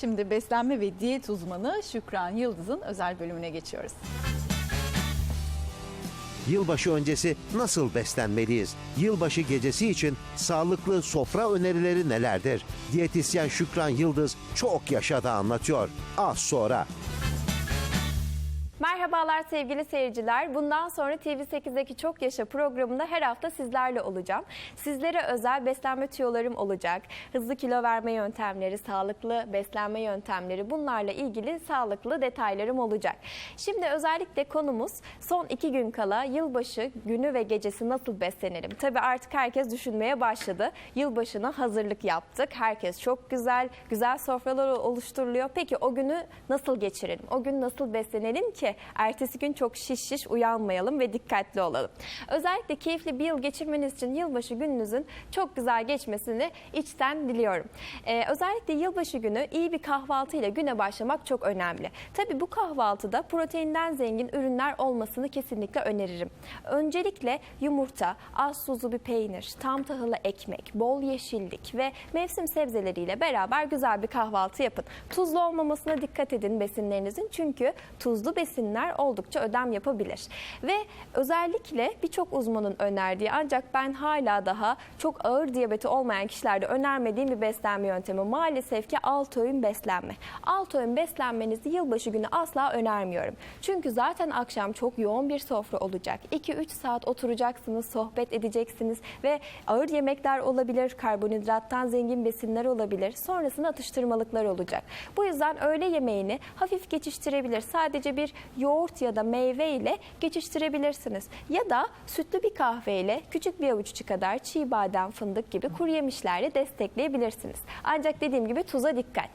Şimdi beslenme ve diyet uzmanı Şükran Yıldız'ın özel bölümüne geçiyoruz. Yılbaşı öncesi nasıl beslenmeliyiz? Yılbaşı gecesi için sağlıklı sofra önerileri nelerdir? Diyetisyen Şükran Yıldız çok yaşada anlatıyor. Az sonra. Merhabalar sevgili seyirciler. Bundan sonra TV8'deki Çok Yaşa programında her hafta sizlerle olacağım. Sizlere özel beslenme tüyolarım olacak. Hızlı kilo verme yöntemleri, sağlıklı beslenme yöntemleri bunlarla ilgili sağlıklı detaylarım olacak. Şimdi özellikle konumuz son iki gün kala yılbaşı günü ve gecesi nasıl beslenelim? Tabii artık herkes düşünmeye başladı. Yılbaşına hazırlık yaptık. Herkes çok güzel, güzel sofralar oluşturuluyor. Peki o günü nasıl geçirelim? O gün nasıl beslenelim ki ertesi gün çok şiş şiş uyanmayalım ve dikkatli olalım. Özellikle keyifli bir yıl geçirmeniz için yılbaşı gününüzün çok güzel geçmesini içten diliyorum. Ee, özellikle yılbaşı günü iyi bir kahvaltıyla güne başlamak çok önemli. Tabii bu kahvaltıda proteinden zengin ürünler olmasını kesinlikle öneririm. Öncelikle yumurta, az tuzlu bir peynir, tam tahıllı ekmek, bol yeşillik ve mevsim sebzeleriyle beraber güzel bir kahvaltı yapın. Tuzlu olmamasına dikkat edin besinlerinizin çünkü tuzlu besinler oldukça ödem yapabilir. Ve özellikle birçok uzmanın önerdiği ancak ben hala daha çok ağır diyabeti olmayan kişilerde önermediğim bir beslenme yöntemi maalesef ki alt öğün beslenme. Alt öğün beslenmenizi yılbaşı günü asla önermiyorum. Çünkü zaten akşam çok yoğun bir sofra olacak. 2-3 saat oturacaksınız, sohbet edeceksiniz ve ağır yemekler olabilir, karbonhidrattan zengin besinler olabilir. Sonrasında atıştırmalıklar olacak. Bu yüzden öğle yemeğini hafif geçiştirebilir. Sadece bir yoğurt ya da meyve ile geçiştirebilirsiniz. Ya da sütlü bir kahve ile küçük bir avuç kadar çiğ badem, fındık gibi kuru yemişlerle destekleyebilirsiniz. Ancak dediğim gibi tuza dikkat.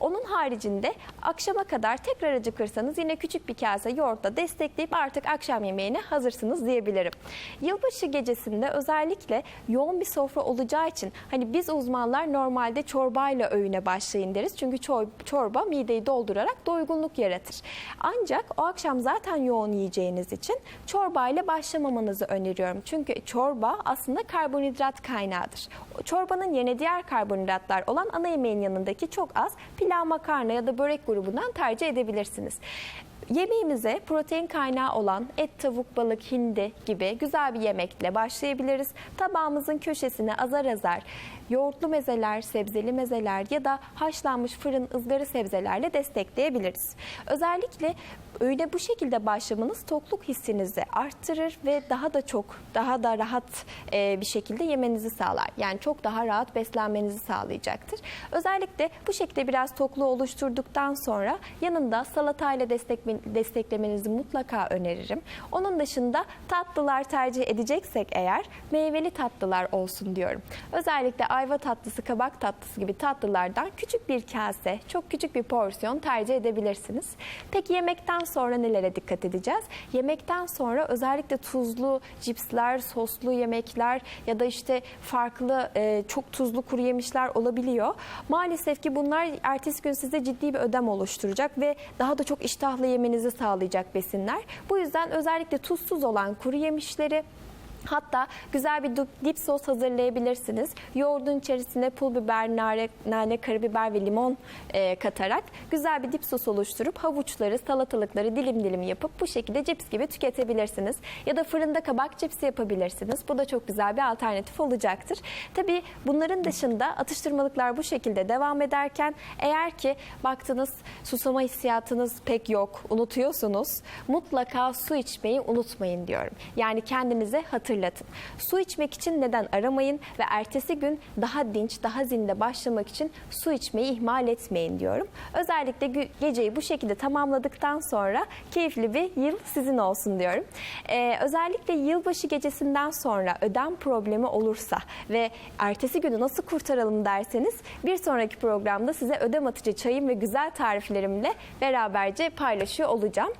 Onun haricinde akşama kadar tekrar acıkırsanız yine küçük bir kase yoğurtla destekleyip artık akşam yemeğine hazırsınız diyebilirim. Yılbaşı gecesinde özellikle yoğun bir sofra olacağı için hani biz uzmanlar normalde çorbayla öğüne başlayın deriz. Çünkü çor- çorba mideyi doldurarak doygunluk yaratır. Ancak o akşam zaten yoğun yiyeceğiniz için çorbayla başlamamanızı öneriyorum. Çünkü çorba aslında karbonhidrat kaynağıdır. Çorbanın yerine diğer karbonhidratlar olan ana yemeğin yanındaki çok az pilav, makarna ya da börek grubundan tercih edebilirsiniz. Yemeğimize protein kaynağı olan et, tavuk, balık, hindi gibi güzel bir yemekle başlayabiliriz. Tabağımızın köşesine azar azar yoğurtlu mezeler, sebzeli mezeler ya da haşlanmış fırın ızgara sebzelerle destekleyebiliriz. Özellikle öyle bu şekilde başlamanız tokluk hissinizi arttırır ve daha da çok, daha da rahat e, bir şekilde yemenizi sağlar. Yani çok daha rahat beslenmenizi sağlayacaktır. Özellikle bu şekilde biraz tokluğu oluşturduktan sonra yanında salatayla destek, desteklemenizi mutlaka öneririm. Onun dışında tatlılar tercih edeceksek eğer meyveli tatlılar olsun diyorum. Özellikle ayva tatlısı, kabak tatlısı gibi tatlılardan küçük bir kase, çok küçük bir porsiyon tercih edebilirsiniz. Peki yemekten sonra nelere dikkat edeceğiz? Yemekten sonra özellikle tuzlu cipsler, soslu yemekler ya da işte farklı e, çok tuzlu kuru yemişler olabiliyor. Maalesef ki bunlar ertesi gün size ciddi bir ödem oluşturacak ve daha da çok iştahlı yemenizi sağlayacak besinler. Bu yüzden özellikle tuzsuz olan kuru yemişleri Hatta güzel bir dip sos hazırlayabilirsiniz. Yoğurdun içerisine pul biber, nane, nane karabiber ve limon e, katarak güzel bir dip sos oluşturup havuçları, salatalıkları dilim dilim yapıp bu şekilde cips gibi tüketebilirsiniz. Ya da fırında kabak cipsi yapabilirsiniz. Bu da çok güzel bir alternatif olacaktır. Tabii bunların dışında atıştırmalıklar bu şekilde devam ederken eğer ki baktınız susama hissiyatınız pek yok, unutuyorsunuz mutlaka su içmeyi unutmayın diyorum. Yani kendinize hatırlatın. Su içmek için neden aramayın ve ertesi gün daha dinç, daha zinde başlamak için su içmeyi ihmal etmeyin diyorum. Özellikle geceyi bu şekilde tamamladıktan sonra keyifli bir yıl sizin olsun diyorum. Ee, özellikle yılbaşı gecesinden sonra ödem problemi olursa ve ertesi günü nasıl kurtaralım derseniz bir sonraki programda size ödem atıcı çayım ve güzel tariflerimle beraberce paylaşıyor olacağım.